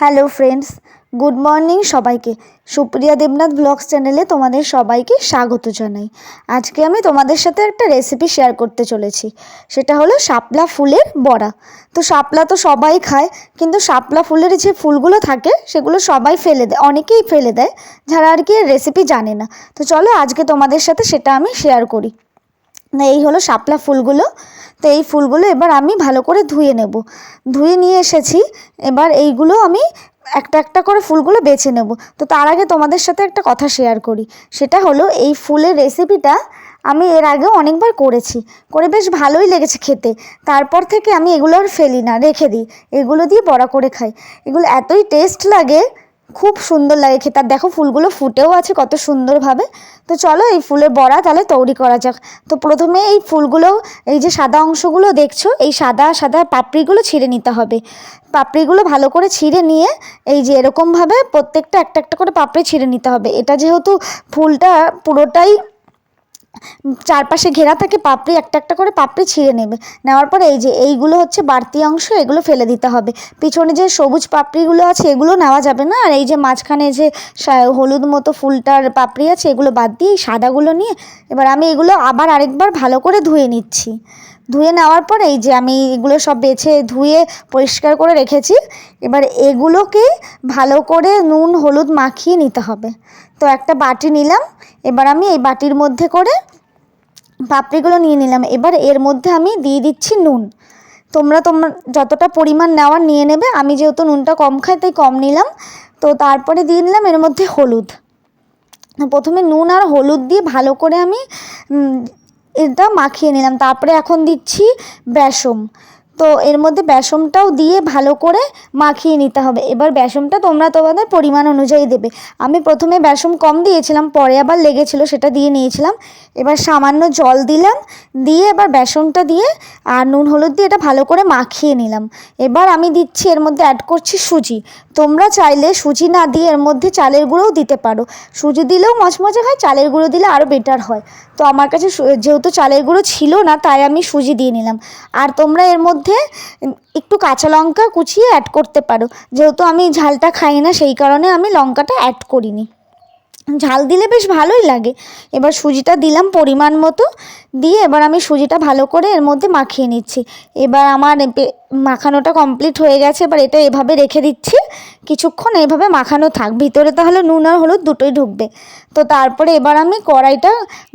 Hello friends, good morning সবাইকে। Supriya Debnath blogs চ্যানেলে তোমাদের সবাইকে স্বাগত জানাই। আজকে আমি তোমাদের সাথে একটা রেসিপি শেয়ার করতে চলেছি। সেটা হলো শাপলা ফুলের বড়া। তো শাপলা তো সবাই খায়, কিন্তু শাপলা ফুলের যে ফুলগুলো থাকে, সেগুলো সবাই ফেলে দেয় অনেকেই ফেলে দেয়, যারা আর কি রেসিপি জানে না। তো চলো আজকে তোমাদের সাথে সেটা আমি শেয়ার করি। এই হলো শাপলা ফুলগুলো। তো এই ফুলগুলো এবার আমি ভালো করে ধুয়ে নেব। ধুয়ে নিয়ে এসেছি। এবার এইগুলো আমি একটা একটা করে ফুলগুলো বেছে নেব। তো তার আগে তোমাদের সাথে একটা কথা শেয়ার করি। সেটা হলো এই ফুলের রেসিপিটা আমি এর আগেও অনেকবার করেছি। করে বেশ ভালোই লেগেছে খেতে। তারপর থেকে আমি এগুলো আর ফেলি না, রেখে দিই। এগুলো দিয়ে বড়া করে খাই। এগুলো এতই টেস্ট লাগে খুব সুন্দর লাগে খেতে। আর দেখো ফুলগুলো ফুটেও আছে কত সুন্দরভাবে। তো চলো এই ফুলের বড়া তাহলে তৈরি করা যাক। তো প্রথমে এই ফুলগুলো, এই যে সাদা অংশগুলো দেখছ, এই সাদা সাদা পাপড়িগুলো ছিঁড়ে নিতে হবে। পাপড়িগুলো ভালো করে ছিঁড়ে নিয়ে এই যে এরকমভাবে প্রত্যেকটা একটা একটা করে পাপড়ি ছিঁড়ে নিতে হবে। এটা যেহেতু ফুলটা পুরোটাই চারপাশে ঘেরা থাকে, পাপড়ি একটা একটা করে পাপড়ি ছিঁড়ে নেবে। নেওয়ার পরে এই যে এইগুলো হচ্ছে বাড়তি অংশ, এগুলো ফেলে দিতে হবে। পিছনে যে সবুজ পাপড়িগুলো আছে, এগুলো নেওয়া যাবে না। আর এই যে মাঝখানে যে হলুদ মতো ফুলটার পাপড়ি আছে, এগুলো বাদ দিয়ে এই সাদাগুলো নিয়ে এবার আমি এগুলো আবার আরেকবার ভালো করে ধুয়ে নিচ্ছি। ধুয়ে নেওয়ার পরে এই যে আমি এগুলো সব বেছে ধুয়ে পরিষ্কার করে রেখেছি। এবার এগুলোকে ভালো করে নুন, হলুদ মাখিয়ে নিতে হবে। তো একটা বাটি নিলাম, এবার আমি এই বাটির মধ্যে করে পাপড়িগুলো নিয়ে নিলাম। এবার এর মধ্যে আমি দিয়ে দিচ্ছি নুন। তোমরা তোমরা যতটা পরিমাণ নেওয়ার নিয়ে নেবে, আমি যেহেতু নুনটা কম খাই, তাই কম নিলাম। তো তারপরে দিয়ে নিলাম এর মধ্যে হলুদ। প্রথমে নুন আর হলুদ দিয়ে ভালো করে আমি এটা মাখিয়ে নিলাম। তারপরে এখন দিচ্ছি বেসম তো এর মধ্যে বেসমটাও দিয়ে ভালো করে মাখিয়ে নিতে হবে। এবার বেসমটা তোমরা তোমাদের পরিমাণ অনুযায়ী দেবে। আমি প্রথমে বেসম কম দিয়েছিলাম, পরে আবার লেগেছিল, সেটা দিয়ে নিয়েছিলাম। এবার সামান্য জল দিলাম, দিয়ে এবার বেসনটা দিয়ে আর নুন, হলুদ দিয়ে এটা ভালো করে মাখিয়ে নিলাম। এবার আমি দিচ্ছি, এর মধ্যে অ্যাড করছি সুজি। তোমরা চাইলে সুজি না দিয়ে এর মধ্যে চালের গুঁড়োও দিতে পারো। সুজি দিলেও মচমচে হয়, চালের গুঁড়ো দিলে আরও বেটার হয়। তো আমার কাছে যেহেতু চালের গুঁড়ো ছিল না, তাই আমি সুজি দিয়ে নিলাম। আর তোমরা এর মধ্যে উম, একটু কাঁচা লঙ্কা কুচিয়ে অ্যাড করতে পারো। যেহেতু আমি ঝালটা খাই না সেই কারণে আমি লঙ্কাটা অ্যাড করিনি। ঝাল দিলে বেশ ভালোই লাগে। এবার সুজিটা দিলাম পরিমাণ মতো। দিয়ে এবার আমি সুজিটা ভালো করে এর মধ্যে মাখিয়ে নিচ্ছি। এবার আমার মাখানোটা কমপ্লিট হয়ে গেছে, এবার এটা এভাবে রেখে দিচ্ছি। কিছুক্ষণ এইভাবে মাখানো থাক, ভিতরে তাহলে নুন আর হলুদ দুটোই ঢুকবে। তো তারপরে এবার আমি কড়াইটা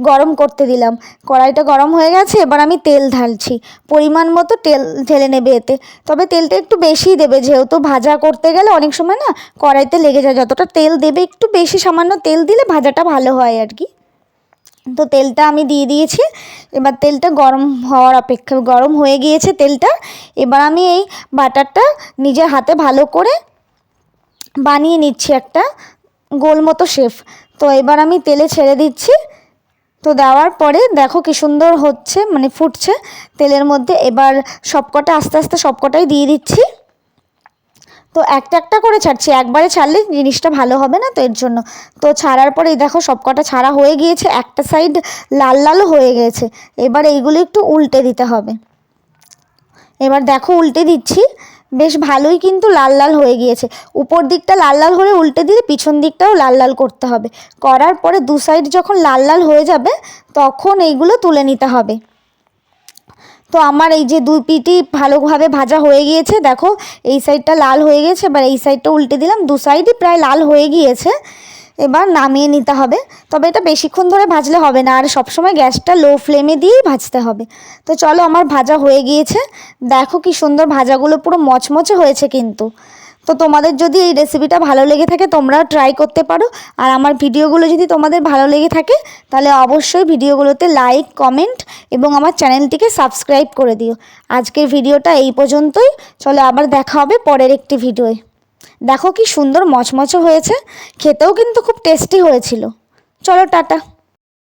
গরম করতে দিলাম। কড়াইটা গরম হয়ে গেছে, এবার আমি তেল ঢালছি। পরিমাণ মতো তেল ঢেলে নেবে এতে। তবে তেলটা একটু বেশিই দেবে, যেহেতু ভাজা করতে গেলে অনেক সময় না কড়াইতে লেগে যায়। যতটা তেল দেবে একটু বেশি সামান্য তেল দিলে ভাজাটা ভালো হয় আর কি। তো তেলটা আমি দিয়ে দিয়েছি। এবার তেলটা গরম হওয়ার অপেক্ষা, গরম হয়ে গিয়েছে তেলটা। এবার আমি এই বাটারটা নিজের হাতে ভালো করে বানিয়ে নিচ্ছি একটা গোল মতো শেফ। তো এবার আমি তেলে ছেড়ে দিচ্ছি। তো দেওয়ার পরে দেখো কি সুন্দর হচ্ছে মানে ফুটছে। তেলের মধ্যে এবার সবকটা, আস্তে আস্তে সবকটাই দিয়ে দিচ্ছি। তো একটা একটা করে ছাড়ছি। একবারে ছাড়লে জিনিসটা ভালো হবে না তো এর জন্য। তো ছাড়ার পরে দেখো সবকটা ছাড়া হয়ে গিয়েছে, একটা সাইড লাল লালও হয়ে গেছে। এবার এইগুলো একটু উল্টে দিতে হবে। এবার দেখো উল্টে দিচ্ছি। বেশ ভালোই কিন্তু লাল লাল হয়ে গিয়েছে। উপর দিকটা লাল লাল হলে উল্টে দিলে পিছন দিকটাও লাল লাল করতে হবে। করার পরে দু সাইড যখন লাল লাল হয়ে যাবে, তখন এইগুলো তুলে নিতে হবে। তো আমার এই যে দুই পিটি ভালোভাবে ভাজা হয়ে গিয়েছে, দেখো, এই সাইডটা লাল হয়ে গেছে, এবার এই সাইডটা উল্টে দিলাম, দু সাইডই প্রায় লাল হয়ে গিয়েছে, এবার নামিয়ে নিতে হবে, তবে এটা বেশিক্ষণ ধরে ভাজলে হবে না, আর সবসময় গ্যাসটা লো ফ্লেমে দিয়েই ভাজতে হবে, তো চলো আমার ভাজা হয়ে গিয়েছে, দেখো কি সুন্দর ভাজাগুলো পুরো মচমচে হয়েছে কিন্তু তো তোমাদের যদি এই রেসিপিটা ভালো লেগে থাকে, তোমরাও ট্রাই করতে পারো। আর আমার ভিডিওগুলো যদি তোমাদের ভালো লেগে থাকে, তাহলে অবশ্যই ভিডিওগুলোতে লাইক কমেন্ট এবং আমার চ্যানেলটিকে সাবস্ক্রাইব করে দিও। আজকের ভিডিওটা এই পর্যন্তই। চলো আবার দেখা হবে পরের একটি ভিডিওয় দেখো কি সুন্দর মচমচে হয়েছে। খেতেও কিন্তু খুব টেস্টি হয়েছিল। চলো টাটা।